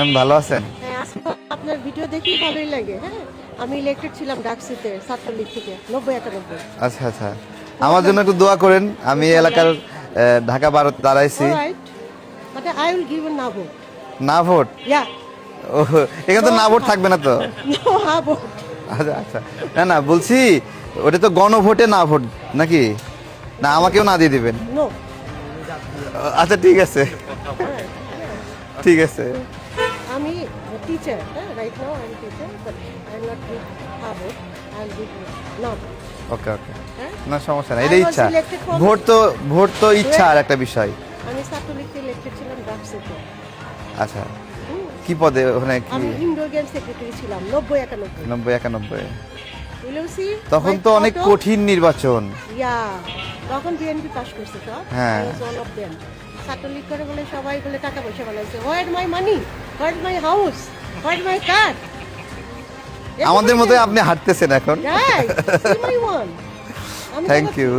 Ma'am ভালো আছেন? হ্যাঁ আপনার ভিডিও দেখি ভালোই লাগে হ্যাঁ? আমি ইলেক্টেড ছিলাম ডাকসিতে ছাত্রলীগ থেকে নব্বই একানব্বই। আচ্ছা আচ্ছা। আমার জন্য একটু দোয়া করেন আমি এলাকার ঢাকা ভারত দাঁড়াইছি। আই উইল গিভ না ভোট না ভোট? ইয়া ও এখানে তো না ভোট থাকবে না তো? নো ভোট আচ্ছা আচ্ছা। না না বলছি ওটা তো গণভোটে না ভোট নাকি? না আমাকেও না দিয়ে দিবেন। আচ্ছা ঠিক আছে। ঠিক আছে। আমি টিচার হ্যাঁ right now I am teacher but I am not give Ha vote I will give না ওকে ওকে না সমস্যা না I এটা was ইচ্ছা। ভোট তো ভোট তো ইচ্ছা আর একটা বিষয়। আমি ছাত্রলীগতে ইলেক্টেড ছিলাম ডাকসিতে আচ্ছা। কি পদে ওখানে কি? আমি ইনডোর গেম সেক্রেটারি ছিলাম নব্বই একানব্বই। নব্বই একানব্বই। উইল ইউ সি তখন তো অনেক কঠিন নির্বাচন। ইয়া তখন বিএনপি পাস করছে তো হ্যাঁ। ছাত্রলীগ করে বলে সবাই বলে টাকা পয়সা বানাইছে। What my money what my house what my car আমাদের মধ্যে আপনি হাঁটতেছেন এখন। Thank you